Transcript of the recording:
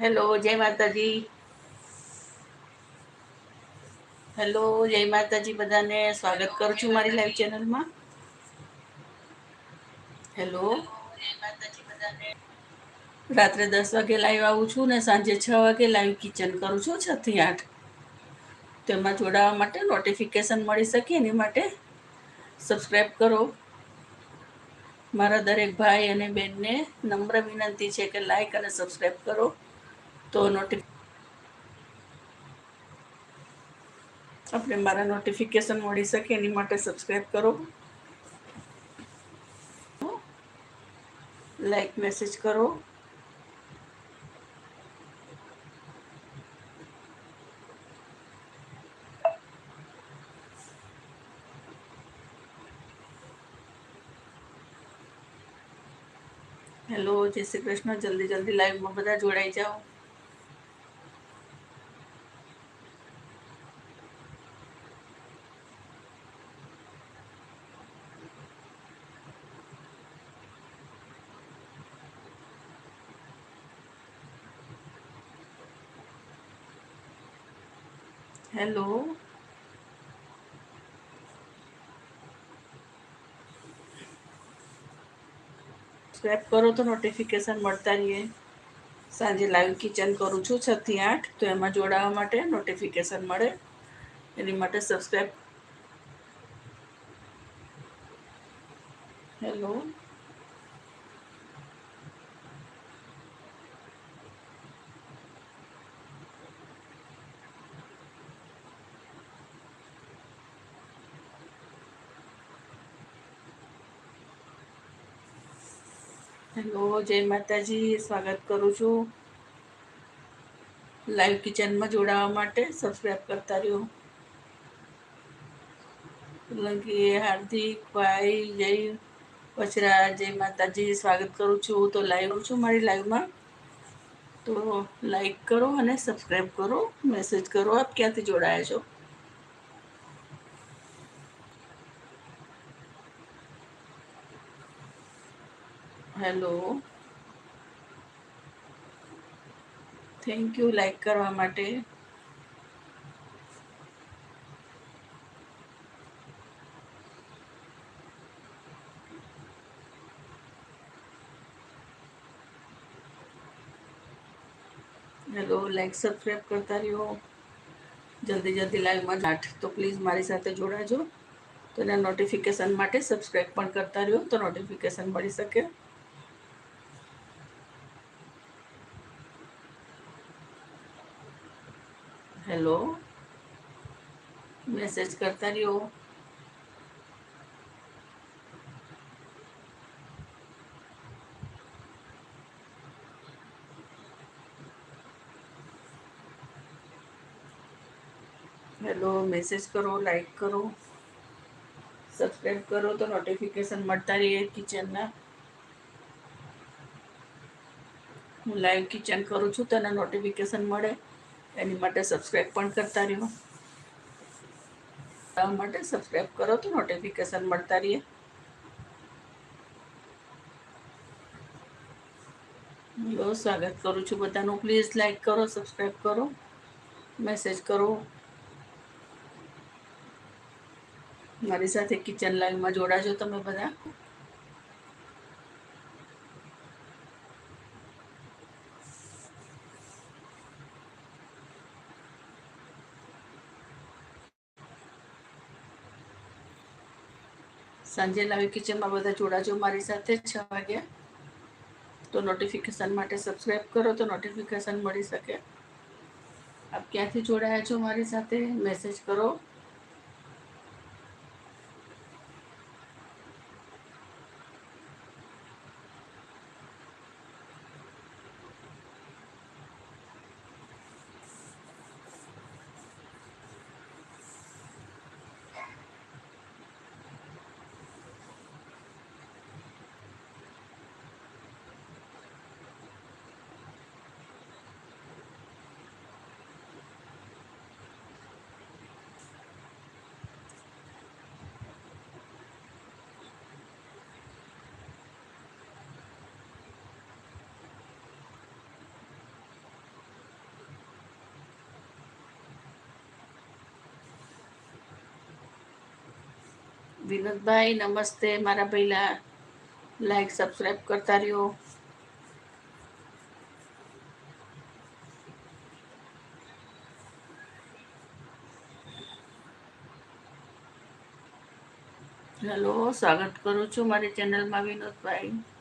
hello જય માતાજી hello જય માતાજી બધાને સ્વાગત કરું છું મારી લાઈવ ચેનલમાં હેલો રાત્રે દસ વાગે લાઈવ આવું છું ને સાંજે છ વાગે લાઈવ કિચન કરું છું છથી આઠ તેમાં જોડાવા માટે નોટિફિકેશન મળી શકે એની માટે સબસ્ક્રાઈબ કરો મારા દરેક ભાઈ અને બહેનને નમ્ર વિનંતી છે કે લાઈક અને સબસ્ક્રાઈબ કરો तो नोटि अपने मारा नोटिफिकेशन मड़ी सके ये सब्सक्राइब करो लाइक मैसेज करो हेलो जय श्री कृष्ण जल्दी जल्दी लाइव में बदा जोड़ाई जाओ हेलो सब्सक्राइब करो तो नोटिफिकेशन મળતાઈએ સાંજે લાઈવ કિચન કરું છું 6:00 8 તો એમાં જોડાવા માટે નોટિફિકેશન મળે એની માટે સબસ્ક્રાઇબ હેલો હેલો જય માતાજી સ્વાગત કરું છું લાઈવ કિચનમાં જોડાવા માટે સબસ્ક્રાઈબ કરતા રહ્યો લંકી હાર્દિક ભાઈ જય વચરા જય માતાજી સ્વાગત કરું છું તો લાઈવ છું મારી લાઈવમાં તો લાઈક કરો અને સબસ્ક્રાઈબ કરો મેસેજ કરો આપ ક્યાંથી જોડાયા છો हेलो थैंक यू लाइक કરવા માટે हेलो લાઈક સબ્સ્ક્રાઇબ કરતા રહો જલ્દી જલ્દી લાઈક મત નાટ તો પ્લીઝ મારી સાથે જોડાજો એટલે નોટિફિકેશન માટે સબ્સ્ક્રાઇબ પણ કરતા રહો તો નોટિફિકેશન પડી શકે हेलो मैसेज करता रही हो हेलो मैसेज करो लाइक करो सब्सक्राइब करो तो नोटिफिकेशन મળતા રહીએ કિચનના હું લાઈવ કિચન કરું છું તો એના નોટિફિકેશન મળે અને મતલબ સબસ્ક્રાઇબ પણ કરતા રહો બધા માટે સબસ્ક્રાઇબ કરો તો નોટિફિકેશન મળતા રહીએ હું glow স্বাগত કરું છું બધાનો प्लीज લાઈક કરો સબસ્ક્રાઇબ કરો મેસેજ કરો મારી સાથે કિચન લાઈનમાં જોડાજો તમે બધા संजय लाइव किचन बाबा दा जोड़ा जो हमारे साथ है 6:00 बजे तो नोटिफिकेशन માટે સબ્સ્ક્રાઇબ કરો તો નોટિફિકેશન મળી શકે આપ ક્યાંથી જોડાયા છો અમારી સાથે મેસેજ કરો विनोद भाई नमस्ते मारा पहला लाइक सब्सक्राइब करता रहो हेलो स्वागत करू छु मेरी चेनल में विनोद भाई